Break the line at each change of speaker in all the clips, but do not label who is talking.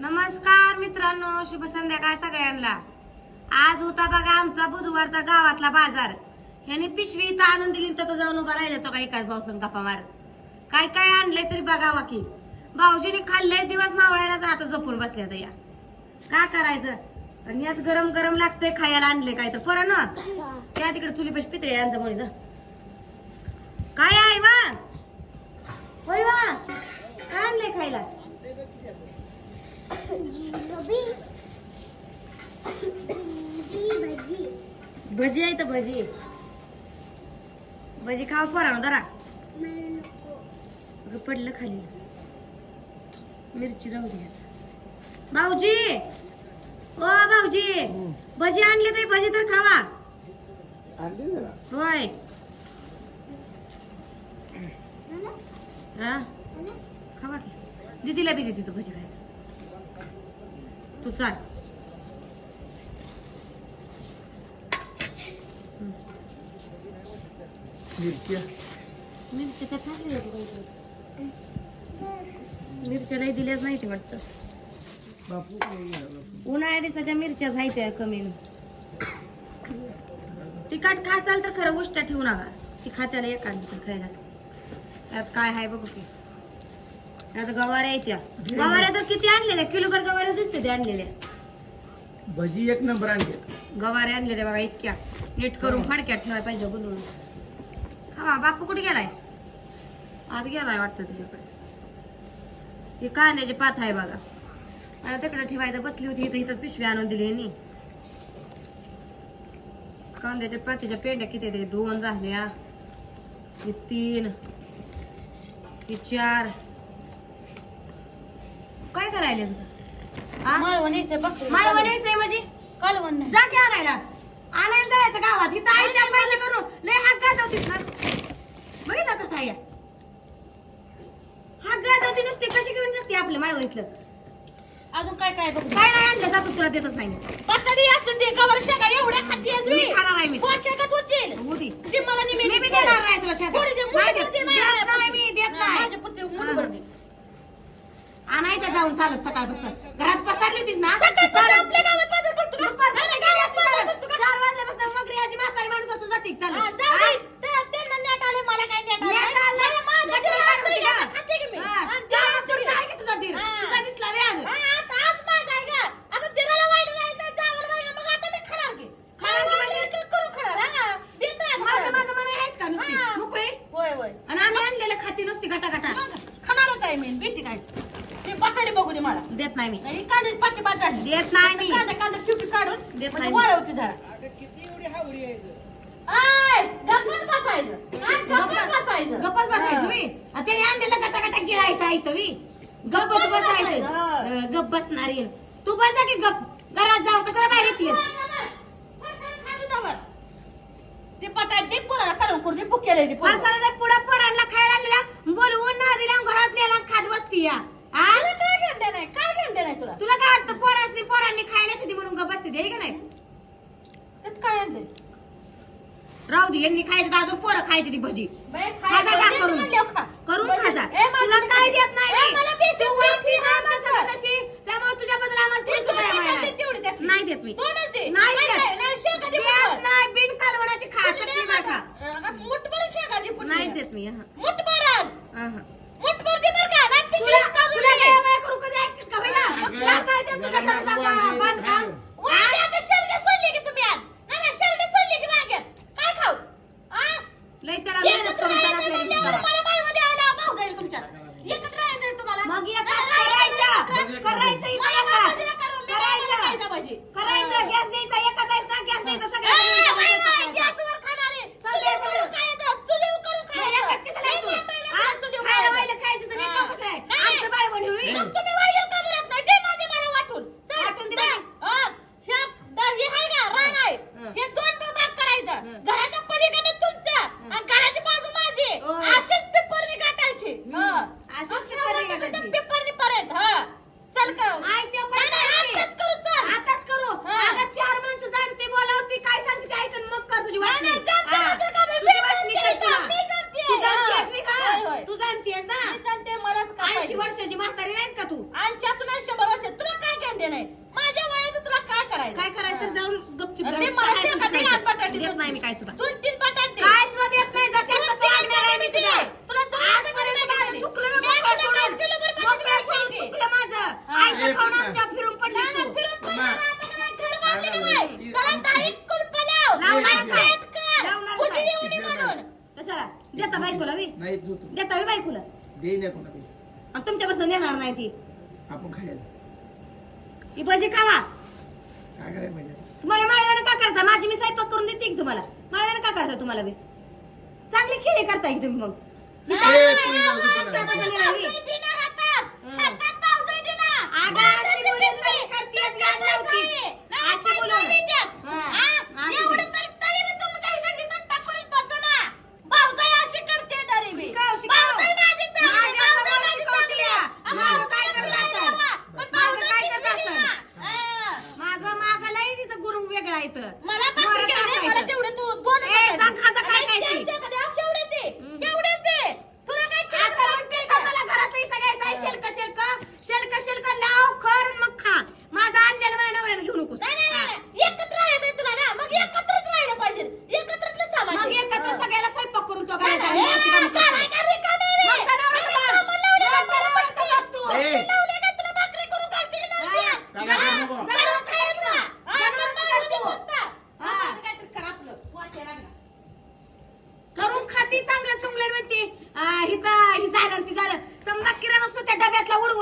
नमस्कार मित्रांनो शुभ संध्याकाळ सगळ्यांना. आज होता बघा आमचा बुधवारचा गावातला बाजार. ह्याने पिशवी इथं आणून दिली तर तो जाऊन उभा राहिला तो का एकाच भाऊसन गप्पा मारत काय काय आणलंय तरी बघावा की. भाऊजीने खाल्लंय दिवस मावळायला तर आता झोपून बसल्या तर या. काय करायचं? आणि याच गरम गरम लागतंय खायला आणले काय तर. परत ना? त्या तिकडे चुली पेश पित्रे यांचं म्हणे काय आहे वा? होय वा? काय आणलंय खायला? भजी आहे तर भजी. भजी खावा पोरा जरा. अगं पडलं खाली. मिरची राहू दे. भाऊजी! ओ भाऊजी! भजी आणले ते भजी तर खावा. होय. हा? खावा की? दीदीला बी देते तू भजी खायला. तू चाल.
मिरच्या.
मिरच्या तर टाकल्या मिरच्या लई दिल्याच नाही ते वाटतं.
नाही.
उन्हाळ्या दिवसाच्या मिरच्या माहिती कमी. तिखट खा चाल तर खरं उष्टा ठेवू नका. ती खात्याला एक आणली तर खायला. त्यात काय आहे बघू की. आता गवाऱ्या गवाऱ्या तर किती आणलेल्या? किलोभर गवाऱ्या दिसते ते आणलेल्या.
भजी एक नंबर आणली.
गवाऱ्या आणल्या त्या बघा इतक्या. नीट करून फडक्यात ठेवायला पाहिजे गुंडून खावा बापू कुठे गेलाय? आत गेलाय वाटतं तुझ्याकडे. ही कांद्याची पात आहे बघा. मला तिकडे ठेवायचं बसली होती इथं इथंच पिशवी आणून दिली यांनी. कांद्याच्या पातीच्या पेंड्या किती ते दोन झाल्या. हे तीन. हे चार. काय करायला तुझं
माळवण यायचं बघ.
माळवण यायचंय म्हणजे?
कालवण नाही
जा की आणायला. आणायला जायचं गावात. इथं आई त्या पहिले करू लय हात गाजवतीस ना. बघितलं कसं आहे गाजवती नुसती. कशी घेऊन जाते आपलं
अजून काय काय बघ?
काय नाही आणलं जातो तुला देतच नाही मी.
असून कवर शेंगा एवढ्या खाती
मी खाणार आहे मी.
पोटक्या का तुझील
होती
ते. मला
मी बी देणार नाही तुला शेंगा.
थोडी दे,
नाही
मुठभर
देत. नाही मी, देत नाही.
माझ्या पुरते मुठभर दे.
आणायचं जाऊन चालत सकाळपासून घरात पसारली होतीस ना
सकाळपासून आपल्या गावात बाजार भरतो का?
दुपारचं
नाही,
गावात
गावात
चालत.
भरतो का?
चार वाजल्यापासून मग रियाची म्हातारी माणूस असं जाते
हा,
चालत
जाऊ? दे. ते- त्यांना नेट आले, मला काय नेट आलं?
नेट आलं.
मला माझं
नेट
ते
आलं
खातोय
तुझ्या.
का? खाते की मी?
हा.
आणि
त्या
ते-
तुरटा आहे की तुझा धीर?
हा.
तुझा दिसला बे आज.
हा, आता आज माझा आहे का? आता दिराला वाहिलं नाही, तर जावला वाहिलं, मग आता मी खाणार की?
खाणार की
मला एक एक करून खाणार, हा. बेत आहे आता
माझं
खाणार.
माझं म्हणे आहेस का नुसती
हा.
मोकळी
होय होय
आणि आम्ही आणलेलं खाती नुसती गटा गटा
मग खाणारच आहे मी भीती काय ते बटाटे बघू दे मला
देत नाही मी.
नाही कांदे पाती पाच झाली.
देत नाही मी.
कांदा कांदा चिवटी काढून
देत
म्हणजे
नाही मी.
वाळवते जरा.
किती एवढी हावरी आहे
आय गप्पच बसायचं. आय, गप्पच बसायचं.
गप्पच बसायचं मी आणि त्याने आणलेलं गटा गटा गिळायचं आहे तुम्ही गप्पच
गप्पच
बसायचं.
बसायचं, हा.
अं, गप बसणारी तू बस की गप घरात जाऊ कशाला बाहेर येते
ते बटाटे दे पोराला करून करून पोरं.
फारसाला पुढे. पोरांना खायला आणलेला बोलवून ना दिला घरात नेला आणि खात बसती या आ?
तुला काय घेणं नाही काय घेणं नाही तुला
तुला काय वाटतं पोरासनी पोरांनी खायला तिथे म्हणून गप बसते का नाही
त्यात काय आणलंय
राहू दे यांनी खायचं तर अजून पोरं खायची ती भजी करून. करून. खाजा तुला काय. देत नाही तशी त्यामुळे तुझ्याबद्दल आम्हाला.
तेवढी.
नाही देत मी. नाही
नाही,
देत.
नाही, नाही,
बिन कालवणाची खा. नाही देत मी
हवी नाही
हवी बायकोला.
दे नाही
कोणा तुमच्यापासून नेणार नाही ती.
आपण खायला.
ती भजी खावा.
काय करायला पाहिजे?
तुम्हाला माळव्यानं का करायचा? माझी मी स्वयंपाक करून देते तुम्हाला? माळव्यानं का करायचा तुम्हाला बी? चांगली खिळे करताय की तुम्ही मग?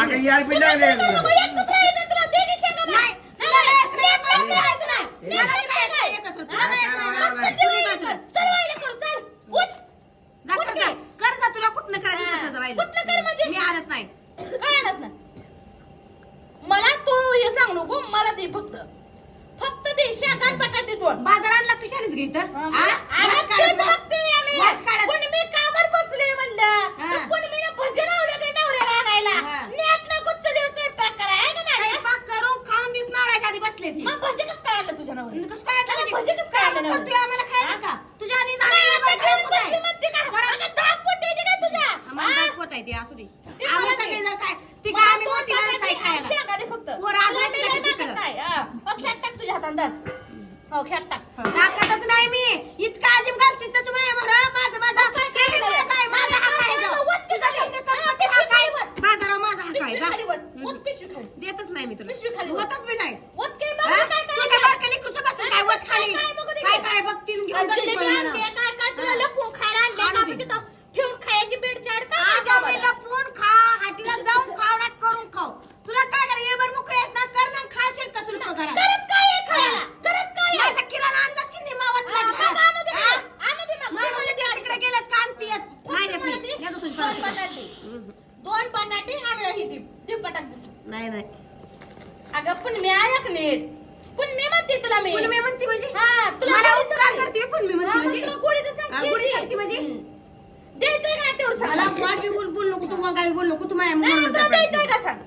আগে
ইয়ার
পিলা
काय
ते
असू दे. आम्ही सगळे जण काय? तिकडे आम्ही मोठी माणसं
काय
खायला.
फक्त. हा. टाक तुझ्या हातात धर. हो खेळ टाक.
टाकतच नाही मी. इतका अजिब घालतीस तर बरं माझं माझं. माझा
हात
हात माझा
माझा हात
देतच नाही मी
पिशवी खाली
होतच बी नाही.
नीट पण मी म्हणते तुला मी.
मी म्हणते म्हणजे?
हा तुला
मला उपकार करते पण मी म्हणते म्हणजे.
तुला गोडीचं सांगते हा,
सांगते म्हणजे?
हम्म. का तेवढं सांग?
मला वाट बी बोल बोल नको तू काय बोल नको तू माझ्या
नाही,
मुलाला
का सांग?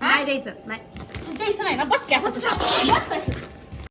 नाही द्यायचं नाही.
तू द्यायचं नाही ना बस क्या बस कशी